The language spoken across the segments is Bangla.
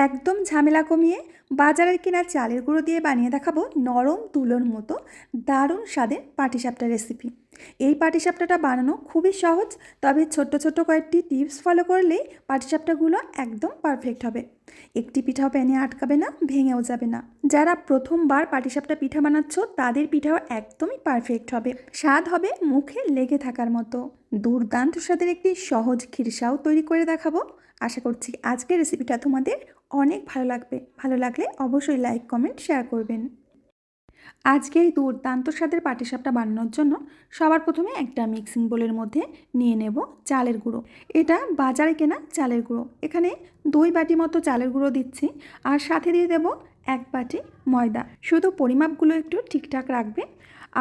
একদম ঝামেলা কমিয়ে বাজারের কেনা চালের গুঁড়ো দিয়ে বানিয়ে দেখাবো নরম তুলোর মতো দারুণ স্বাদের পাটিসাপটা রেসিপি এই পাটিসাপটাটা বানানো খুবই সহজ, তবে ছোট্ট ছোট্ট কয়েকটি টিপস ফলো করলেই পাটিসাপটাগুলো একদম পারফেক্ট হবে। একটি পিঠাও প্যানে আটকাবে না, ভেঙেও যাবে না। যারা প্রথমবার পাটিসাপটা পিঠা বানাচ্ছ, তাদের পিঠাও একদমই পারফেক্ট হবে। স্বাদ হবে মুখে লেগে থাকার মতো। দুর্দান্ত স্বাদের একটি সহজ খিরসাও তৈরি করে দেখাবো। আশা করছি আজকের রেসিপিটা তোমাদের অনেক ভালো লাগবে। ভালো লাগলে অবশ্যই লাইক কমেন্ট শেয়ার করবেন। আজকে এই দুর্দান্ত স্বাদের পাটিসাপটা বানানোর জন্য সবার প্রথমে একটা মিক্সিং বোলের মধ্যে নিয়ে নেব চালের গুঁড়ো। এটা বাজারে কেনা চালের গুঁড়ো। এখানে দুই বাটি মতো চালের গুঁড়ো দিচ্ছি আর সাথে দিয়ে দেব এক বাটি ময়দা। শুধু পরিমাপগুলো একটু ঠিকঠাক রাখবে।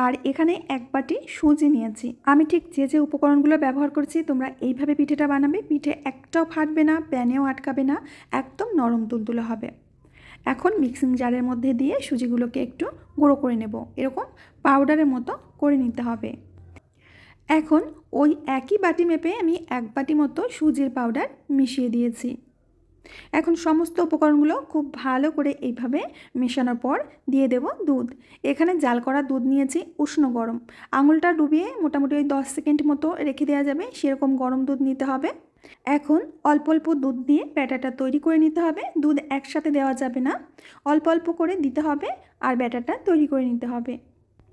আর এখানে এক বাটি সুজি নিয়েছি। আমি ঠিক যে যে উপকরণগুলো ব্যবহার করছি, তোমরা এইভাবে পিঠেটা বানাবে। পিঠে একটাও ফাটবে না, প্যানেও আটকাবে না, একদম নরম তুলতুলে হবে। এখন মিক্সিং জারের মধ্যে দিয়ে সুজিগুলোকে একটু গুঁড়ো করে নেব। এরকম পাউডারের মতো করে নিতে হবে। এখন ওই একই বাটি মেপে আমি এক বাটি মতো সুজির পাউডার মিশিয়ে দিয়েছি। এখন সমস্ত উপকরণগুলো খুব ভালো করে এইভাবে মেশানোর পর দিয়ে দেব দুধ। এখানে জাল করা দুধ নিয়েছি উষ্ণ গরম। আঙুলটা ডুবিয়ে মোটামুটি ওই দশ সেকেন্ড মতো রেখে দেওয়া যাবে। সেরকম গরম দুধ নিতে হবে। এখন অল্প অল্প দুধ দিয়ে ব্যাটারটা তৈরি করে নিতে হবে। দুধ একসাথে দেওয়া যাবে না। অল্প অল্প করে দিতে হবে আর ব্যাটারটা তৈরি করে নিতে হবে।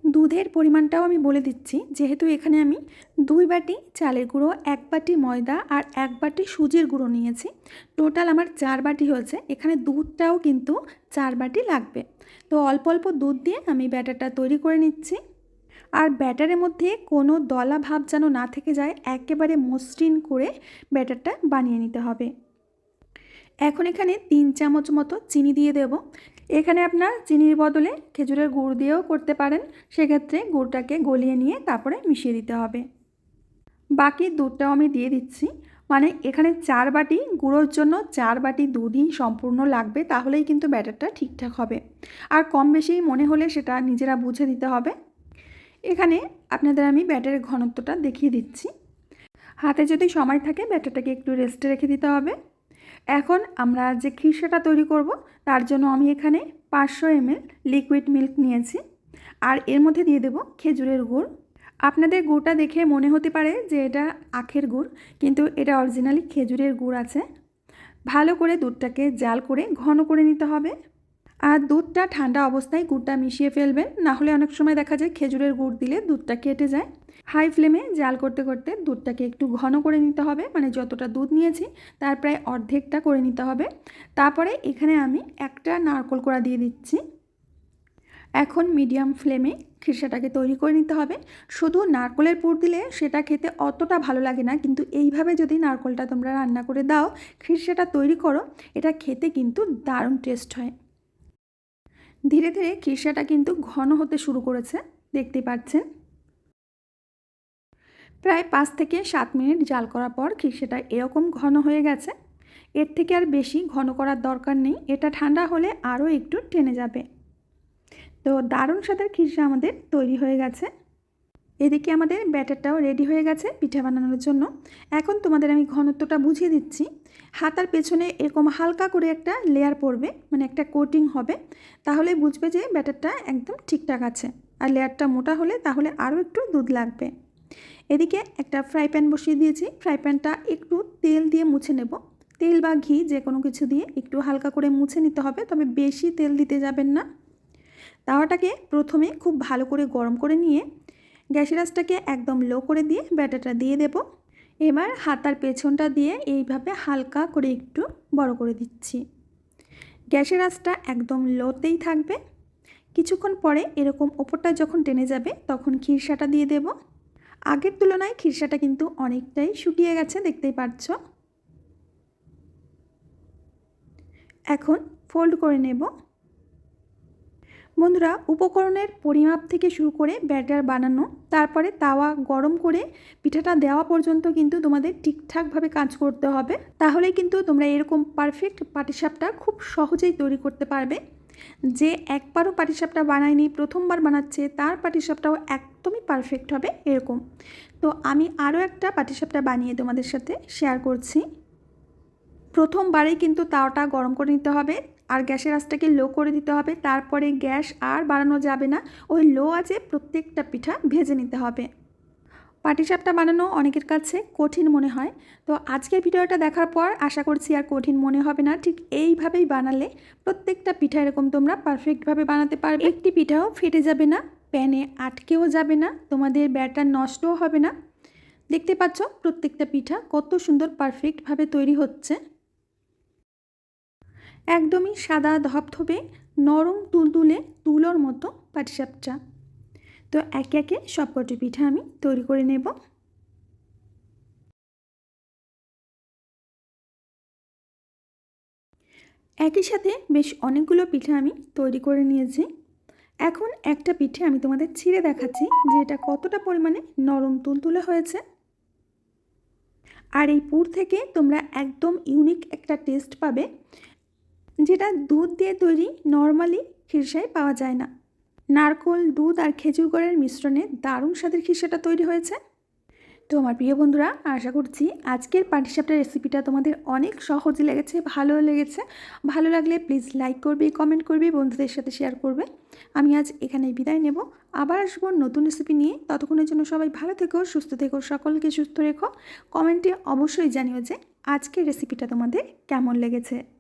দুধের পরিমাণটাও আমি বলে দিচ্ছি। যেহেতু এখানে আমি দুই বাটি চালের গুঁড়ো, এক বাটি ময়দা আর এক বাটি সুজির গুঁড়ো নিয়েছি। টোটাল আমার চার বাটি হয়েছে। এখানে দুধটাও কিন্তু চার বাটি লাগবে। তো অল্প অল্প দুধ দিয়ে আমি ব্যাটারটা তৈরি করে নিচ্ছি। আর ব্যাটারের মধ্যে কোনো দলা ভাব যেন না থেকে যায়, একেবারে মসৃণ করে ব্যাটারটা বানিয়ে নিতে হবে। এখন এখানে তিন চামচ মতো চিনি দিয়ে দেব। এখানে আপনার চিনির বদলে খেজুরের গুড় দিয়েও করতে পারেন। সেক্ষেত্রে গুড়টাকে গলিয়ে নিয়ে তারপরে মিশিয়ে দিতে হবে। বাকি দুধটাও আমি দিয়ে দিচ্ছি। মানে এখানে চার বাটি, গুঁড়োর জন্য চার বাটি দুধই সম্পূর্ণ লাগবে, তাহলেই কিন্তু ব্যাটারটা ঠিকঠাক হবে। আর কম বেশি মনে হলে সেটা নিজেরা বুঝে দিতে হবে। এখানে আপনাদের আমি ব্যাটারের ঘনত্বটা দেখিয়ে দিচ্ছি। হাতে যদি সময় থাকে ব্যাটারটাকে একটু রেস্টে রেখে দিতে হবে। এখন আমরা যে খিরসাটা তৈরি করব, তার জন্য আমি এখানে পাঁচশো এমএল লিকুইড মিল্ক নিয়েছি। আর এর মধ্যে দিয়ে দেব খেজুরের গুড়। আপনাদের গুড়টা দেখে মনে হতে পারে যে এটা আখের গুড়, কিন্তু এটা অরিজিনালি খেজুরের গুড় আছে। ভালো করে দুধটাকে জাল করে ঘন করে নিতে হবে। আর দুধটা ঠান্ডা অবস্থায় গুড়টা মিশিয়ে ফেলবেন। না হলে অনেক সময় দেখা যায় খেজুরের গুড় দিলে দুধটা কেটে যায়। হাই ফ্লেমে জাল করতে করতে দুধটাকে একটু ঘন করে নিতে হবে। মানে যতটা দুধ নিয়েছি, তার প্রায় অর্ধেকটা করে নিতে হবে। তারপরে এখানে আমি একটা নারকোল কোড়া দিয়ে দিচ্ছি। এখন মিডিয়াম ফ্লেমে খিরসাটাকে তৈরি করে নিতে হবে। শুধু নারকলের পুর দিলে সেটা খেতে অতটা ভালো লাগে না, কিন্তু এইভাবে যদি নারকলটা তোমরা রান্না করে দাও, খিরসাটা তৈরি করো, এটা খেতে কিন্তু দারুণ টেস্ট হয়। ধীরে ধীরে খিরসাটা কিন্তু ঘন হতে শুরু করেছে, দেখতে পাচ্ছেন। প্রায় পাঁচ থেকে সাত মিনিট জাল করার পর খিরসাটা এরকম ঘন হয়ে গেছে। এর থেকে আর বেশি ঘন করার দরকার নেই, এটা ঠান্ডা হলে আরও একটু টেনে যাবে। তো দারুণ স্বাদের খিরসা আমাদের তৈরি হয়ে গেছে। এদিকে আমাদের ব্যাটারটাও রেডি হয়ে গেছে পিঠা বানানোর জন্য। এখন তোমাদের আমি ঘনত্বটা বুঝিয়ে দিচ্ছি। হাতার পেছনে এরকম হালকা করে একটা লেয়ার পড়বে মানে একটা কোটিং হবে। তাহলে বুঝবে যে ব্যাটারটা একদম ঠিকঠাক আছে। আর লেয়ারটা মোটা হলে তাহলে আরও একটু দুধ লাগবে। এদিকে একটা ফ্রাই প্যান বসিয়ে দিয়েছি। ফ্রাই প্যানটা একটু তেল দিয়ে মুছে নেব। তেল বা ঘি যে কোনো কিছু দিয়ে একটু হালকা করে মুছে নিতে হবে, তবে বেশি তেল দিতে যাবেন না। তাওয়াটাকে প্রথমে খুব ভালো করে গরম করে নিয়ে গ্যাসের আঁচটাকে একদম লো করে দিয়ে ব্যাটারটা দিয়ে দেব। এবার হাতার পেছনটা দিয়ে এইভাবে হালকা করে একটু বড় করে দিচ্ছি। গ্যাসের আঁচটা একদম লোতেই থাকবে। কিছুক্ষণ পরে এরকম ওপরটা যখন টেনে যাবে তখন খিরসাটা দিয়ে দেব। আগের তুলনায় খিরসাটা কিন্তু অনেকটাই শুকিয়ে গেছে, দেখতেই পাচ্ছ। এখন ফোল্ড করে নেব। বন্ধুরা, উপকরণের পরিমাপ থেকে শুরু করে ব্যাটার বানানো, তারপরে তাওয়া গরম করে পিঠাটা দেওয়া পর্যন্ত কিন্তু তোমাদের ঠিকঠাকভাবে কাজ করতে হবে। তাহলেই কিন্তু তোমরা এরকম পারফেক্ট পাটিসাপটা খুব সহজেই তৈরি করতে পারবে। যে একবারও পাটিসাপটা বানায়নি, প্রথমবার বানাচ্ছে, তার পাটিসাপটাও একদমই পারফেক্ট হবে এরকম। তো আমি আরও একটা পাটিসাপটা বানিয়ে তোমাদের সাথে শেয়ার করছি। প্রথমবারেই কিন্তু তাওটা গরম করে নিতে হবে। আর গ্যাসের আঁচটাকে লো করে দিতে হবে। তারপরে গ্যাস আর বাড়ানো যাবে না। ওই লো আছে প্রত্যেকটা পিঠা ভেজে নিতে হবে। পাটিসাপটা বানানো অনেকের কাছে কঠিন মনে হয়। তো আজকের ভিডিওটা দেখার পর আশা করছি আর কঠিন মনে হবে না। ঠিক এইভাবেই বানালে প্রত্যেকটা পিঠা এরকম তোমরা পারফেক্টভাবে বানাতে পারবে। একটি পিঠাও ফেটে যাবে না, প্যানে আটকেও যাবে না, তোমাদের ব্যাটার নষ্টও হবে না। দেখতে পাচ্ছ প্রত্যেকটা পিঠা কত সুন্দর পারফেক্টভাবে তৈরি হচ্ছে। একদমই সাদা ধপধপে, নরম তুলতুলে তুলোর মতো পাটিসাপটা। তো একে একে সবকটি পিঠা আমি তৈরি করে নেব। একই সাথে বেশ অনেকগুলো পিঠা আমি তৈরি করে নিয়েছি। এখন একটা পিঠে আমি তোমাদের ছিঁড়ে দেখাচ্ছি যে এটা কতটা পরিমাণে নরম তুলতুলে হয়েছে। আর এই পুর থেকে তোমরা একদম ইউনিক একটা টেস্ট পাবে। যেটা দুধ দিয়ে তৈরি নর্মালি খিরসায় পাওয়া যায় না। নারকোল, দুধ আর খেজুর গুড়ের মিশ্রণে দারুণ স্বাদের খিরসাটা তৈরি হয়েছে। তো আমার প্রিয় বন্ধুরা, আশা করছি আজকের পাটিসাপটার রেসিপিটা তোমাদের অনেক সহজ লেগেছে ভালো লেগেছে। ভালো লাগলে প্লিজ লাইক করবে, কমেন্ট করবে, বন্ধুদের সাথে শেয়ার করবে। আমি আজ এখানেই বিদায় নেব। আবার আসব নতুন রেসিপি নিয়ে। ততক্ষণের জন্য সবাই ভালো থেকো, সুস্থ থেকো, সকলকে সুস্থ রেখো। কমেন্টে অবশ্যই জানিও যে আজকের রেসিপিটা তোমাদের কেমন লেগেছে।